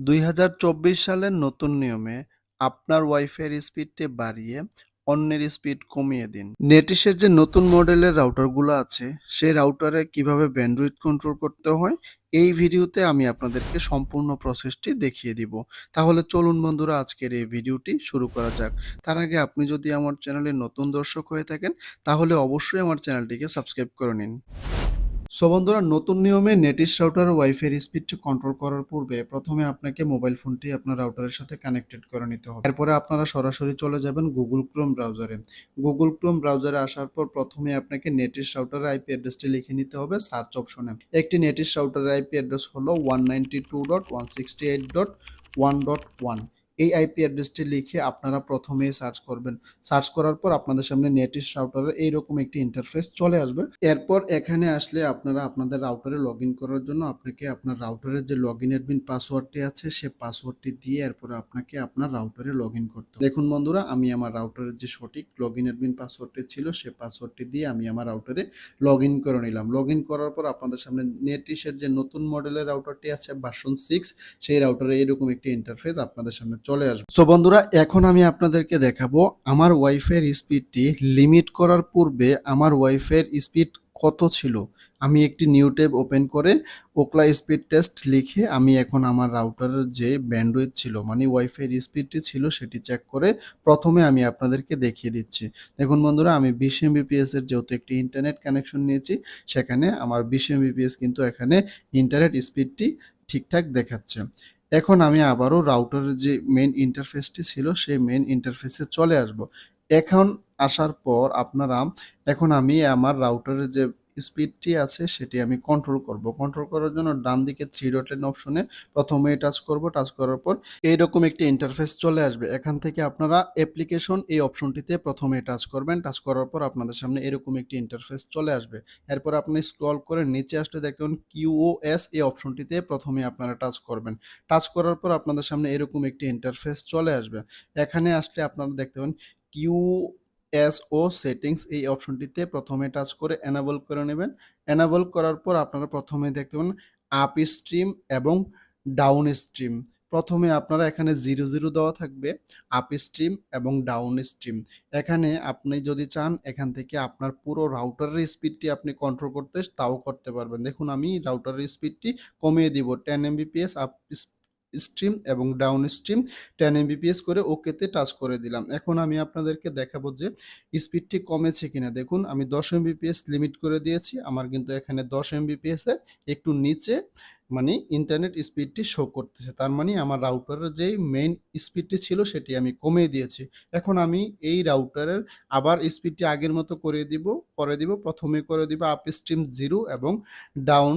দুই হাজার চব্বিশ সালের নতুন নিয়মে আপনার ওয়াইফাইয়ের স্পিডটি বাড়িয়ে অন্যের স্পিড কমিয়ে দিন। নেটিসের যে নতুন মডেলের রাউটারগুলো আছে, সেই রাউটারে কীভাবে ব্যান্ডউইথ কন্ট্রোল করতে হয়, এই ভিডিওতে আমি আপনাদেরকে সম্পূর্ণ প্রসেসটি দেখিয়ে দিব। তাহলে চলুন বন্ধুরা, আজকের এই ভিডিওটি শুরু করা যাক। তার আগে আপনি যদি আমার চ্যানেলে নতুন দর্শক হয়ে থাকেন, তাহলে অবশ্যই আমার চ্যানেলটিকে সাবস্ক্রাইব করে নিন। সো বন্ধুরা, নতুন নিয়মে নেটিস রাউটার ওয়াইফাই স্পিডটি কন্ট্রোল করার পূর্বে প্রথমে আপনাকে মোবাইল ফোনটি আপনার রাউটারের সাথে কানেক্টেড করে নিতে হবে। এরপরে আপনারা সরাসরি চলে যাবেন গুগল ক্রোম ব্রাউজারে গুগল ক্রোম ব্রাউজারে আসার পর প্রথমে আপনাকে নেটিস রাউটারের আইপি অ্যাড্রেসটি লিখে নিতে হবে সার্চ অপশনে একটি নেটিস রাউটারের আইপি অ্যাড্রেস হলো one ninety two dot one sixty eight dot one dot one এই আইপি অ্যাড্রেসটি লিখে আপনারা প্রথমেই সার্চ করবেন। সার্চ করার পর আপনাদের সামনে নেটিস রাউটারের এইরকম একটি ইন্টারফেস চলে আসবে। এরপর এখানে আসলে আপনারা আপনাদের রাউটারে লগ করার জন্য আপনাকে আপনার রাউটারের যে লগ ইন অ্যাডমিন পাসওয়ার্ডটি আছে, সে পাসওয়ার্ডটি দিয়ে এরপরে আপনাকে আপনার রাউটারে লগ ইন করতে দেখুন বন্ধুরা, আমি আমার রাউটারের যে সঠিক লগ ইন অ্যাডমিন পাসওয়ার্ডটি ছিল, সে পাসওয়ার্ডটি দিয়ে আমি আমার রাউটারে লগ ইন করে নিলাম। লগ ইন করার পর আপনাদের সামনে নেটিসের যে নতুন মডেলের রাউটারটি আছে ভার্সন সিক্স সেই রাউটারে এরকম একটি ইন্টারফেস আপনাদের সামনে চলে আসবে। সো বন্ধুরা, এখন আমি আপনাদেরকে দেখাবো আমার ওয়াইফাইয়ের স্পিডটি লিমিট করার পূর্বে আমার ওয়াইফাইয়ের স্পিড কত ছিল। আমি একটি নিউ ট্যাব ওপেন করে ওকলা স্পিড টেস্ট লিখে আমি এখন আমার রাউটারের যে ব্যান্ডউইথ ছিল মানে ওয়াইফাইয়ের স্পিডটি ছিল, সেটি চেক করে প্রথমে আমি আপনাদেরকে দেখিয়ে দিচ্ছি। দেখুন বন্ধুরা, আমি বিশ এমবিপিএস এর যেহেতু একটি ইন্টারনেট কানেকশন নিয়েছি, সেখানে আমার বিশ এমবিপিএস কিন্তু এখানে ইন্টারনেট স্পিডটি ঠিকঠাক দেখাচ্ছে। এখন আমি আবারও রাউটারের যে মেন ইন্টারফেসটি ছিল, সেই মেন ইন্টারফেসে চলে আসব। এখন আসার পর আপনারা, এখন আমি আমার রাউটারের যে স্পিডটি আছে, সেটি আমি কন্ট্রোল করব। কন্ট্রোল করার জন্য ডান দিকে থ্রি ডট লাইন অপশনে প্রথমে টাচ করব। টাচ করার পর এইরকম একটি ইন্টারফেস চলে আসবে। এখান থেকে আপনারা অ্যাপ্লিকেশন এই অপশনটিতে প্রথমে টাচ করবেন। টাচ করার পর আপনাদের সামনে এরকম একটি ইন্টারফেস চলে আসবে। এরপর আপনি স্ক্রল করে নিচে আসলে দেখবেন কিউওএস এই অপশনটিতে প্রথমে আপনারা টাচ করবেন। টাচ করার পর আপনাদের সামনে এরকম একটি ইন্টারফেস চলে আসবে। এখানে আসলে আপনারা দেখতে পাবেন কিউ এস ও সেটিংস এই অপশনটিতে প্রথমে টাচ করে এনাবল করে নেবেন। এনাবল করার পর আপনারা প্রথমে দেখতে পাবেন আপ স্ট্রিম এবং ডাউন স্ট্রিম প্রথমে আপনারা এখানে জিরো জিরো দেওয়া থাকবে আপ স্ট্রিম এবং ডাউন স্ট্রিম এখানে আপনি যদি চান, এখান থেকে আপনার পুরো রাউটারের স্পিডটি আপনি কন্ট্রোল করতে, তাও করতে পারবেন। দেখুন, আমি রাউটারের স্পিডটি কমিয়ে দিব। টেন এমবিপিএস আপ স্ট্রিম এবং ডাউন স্ট্রিম টেন এমবিপিএস করে ওকেতে টাচ করে দিলাম। এখন আমি আপনাদেরকে দেখাবো যে স্পিডটি কমেছে কিনা। দেখুন, আমি দশ এমবিপিএস লিমিট করে দিয়েছি। আমার কিন্তু এখানে দশ এমবিপিএস এর একটু নিচে মানে ইন্টারনেট স্পিডটি শো করতেছে। তার মানে আমার রাউটারের যেই মেইন স্পিডটি ছিল সেটি আমি কমিয়ে দিয়েছি। এখন আমি এই রাউটারের আবার স্পিডটি আগের মতো করে দিব করে দিব। প্রথমে করে দিব আপ স্ট্রিম জিরো এবং ডাউন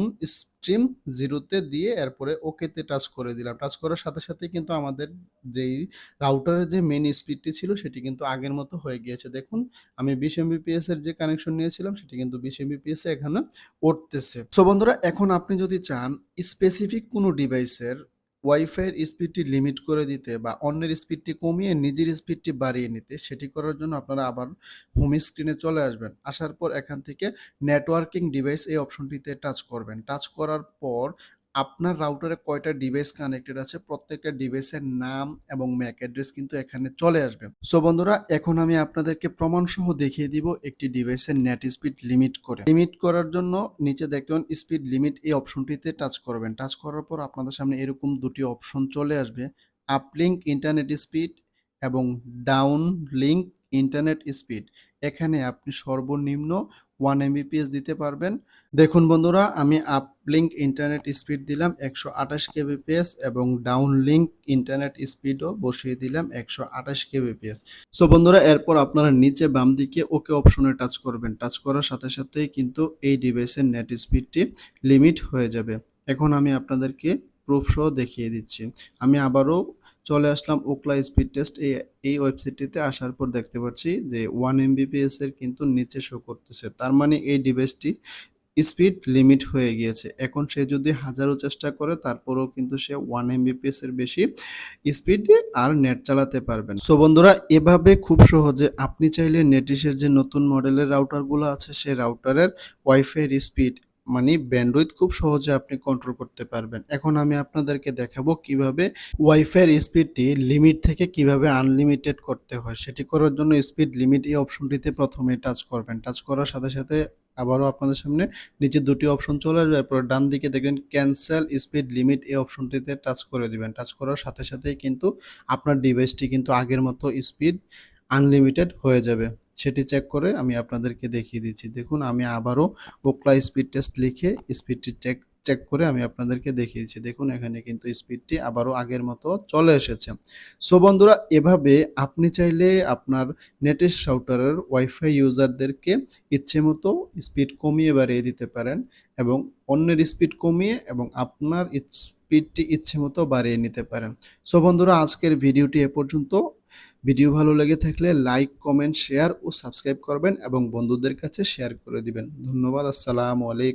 স্ট্রিম জিরোতে দিয়ে এরপরে ওকেতে টাচ করে দিলাম। টাচ করার সাথে সাথে কিন্তু আমাদের যেই রাউটারের যে মেন স্পিডটি ছিল, সেটি কিন্তু আগের মতো হয়ে গিয়েছে। দেখুন, আমি বিশ এমবিপিএস এর যে কানেকশন নিয়েছিলাম, সেটি কিন্তু বিশ এমবিপিএস বিপিএস এখানে উঠতেছে। সো বন্ধুরা, এখন আপনি যদি চান স্পেসিফিক কোনো ডিভাইসের ওয়াইফাইয়ের স্পিডটি লিমিট করে দিতে বা অন্যের স্পিডটি কমিয়ে নিজের স্পিডটি বাড়িয়ে নিতে, সেটি করার জন্য আপনারা আবার হোম স্ক্রিনে চলে আসবেন। আসার পর এখান থেকে নেটওয়ার্কিং ডিভাইস এই অপশনটিতে টাচ করবেন। টাচ করার পর আপনার রাউটারে কয়টা ডিভাইস কানেক্টেড আছে, প্রত্যেকটা ডিভাইসের নাম এবং ম্যাক অ্যাড্রেস কিন্তু এখানে চলে আসবে। সো বন্ধুরা, এখন আমি আপনাদেরকে প্রমাণ সহ দেখিয়ে দিব একটি ডিভাইসের নেট স্পিড লিমিট করে। লিমিট করার জন্য নিচে দেখবেন স্পিড লিমিট এই অপশনটিতে টাচ করবেন। টাচ করার পর আপনাদের সামনে এরকম দুটি অপশন চলে আসবে। আপলিঙ্ক ইন্টারনেট স্পিড এবং ডাউন লিঙ্ক ইন্টারনেট স্পিড এখানে আপনি সর্বনিম্ন ওয়ান এমবিপিএস দিতে পারবেন। দেখুন বন্ধুরা, আমি আপলিঙ্ক ইন্টারনেট স্পিড দিলাম একশো আঠাশ কেবিপিএস এবং ডাউন লিঙ্ক ইন্টারনেট স্পিডও বসিয়ে দিলাম একশো আঠাশ কেবিপিএস সো বন্ধুরা, এরপর আপনারা নিচে বাম দিকে ওকে অপশনে টাচ করবেন। টাচ করার সাথে সাথেই কিন্তু এই ডিভাইসের নেট স্পিডটি লিমিট হয়ে যাবে। এখন আমি আপনাদেরকে প্রুফ সহ দেখিয়ে দিচ্ছি। আমি আবারও চলে আসলাম ওকলা স্পিড টেস্ট এই এই ওয়েবসাইটটিতে আসার পর দেখতে পাচ্ছি যে ওয়ান এমবিপিএস এর কিন্তু নিচে শো করতেছে। তার মানে এই ডিভাইসটি স্পিড লিমিট হয়ে গিয়েছে। এখন সে যদি হাজারো চেষ্টা করে, তারপরেও কিন্তু সে ওয়ান এমবিপিএস এর বেশি স্পিডে আর নেট চালাতে পারবেন সো বন্ধুরা, এভাবে খুব সহজে আপনি চাইলে নেটিসের যে নতুন মডেলের রাউটারগুলো আছে সেই রাউটারের ওয়াইফাইয়ের স্পিড মানে ব্যান্ডউইথ খুব সহজে আপনি কন্ট্রোল করতে পারবেন। এখন আমি আপনাদেরকে দেখাবো কীভাবে ওয়াইফাইয়ের স্পিডটি লিমিট থেকে কীভাবে আনলিমিটেড করতে হয়। সেটি করার জন্য স্পিড লিমিট এই অপশনটিতে প্রথমে টাচ করবেন। টাচ করার সাথে সাথে আবারও আপনাদের সামনে নিচে দুটি অপশন চলে আসবে। এরপর ডান দিকে দেখবেন ক্যান্সেল স্পিড লিমিট এই অপশনটিতে টাচ করে দিবেন। টাচ করার সাথে সাথেই কিন্তু আপনার ডিভাইসটি কিন্তু আগের মতো স্পিড আনলিমিটেড হয়ে যাবে। সেটি চেক করে আমি আপনাদেরকে দেখিয়ে দিচ্ছি। দেখুন, আমি আবারও ওকলা স্পিড টেস্ট লিখে স্পিডটি চেক চেক করে আমি আপনাদেরকে দেখিয়ে দিচ্ছি। দেখুন, এখানে কিন্তু স্পিডটি আবারও আগের মতো চলে এসেছে। সো বন্ধুরা, এভাবে আপনি চাইলে আপনার নেটের রাউটারের ওয়াইফাই ইউজারদেরকে ইচ্ছে মতো স্পিড কমিয়ে বাড়িয়ে দিতে পারেন এবং অন্যের স্পিড কমিয়ে এবং আপনার স্পিডটি ইচ্ছে মতো বাড়িয়ে নিতে পারেন। সো বন্ধুরা, আজকের ভিডিওটি এ পর্যন্ত। ভিডিও ভালো লেগে থাকলে লাইক, কমেন্ট, শেয়ার ও সাবস্ক্রাইব করবেন এবং বন্ধুদের কাছে শেয়ার করে দিবেন। ধন্যবাদ, আসসালামু আলাইকুম।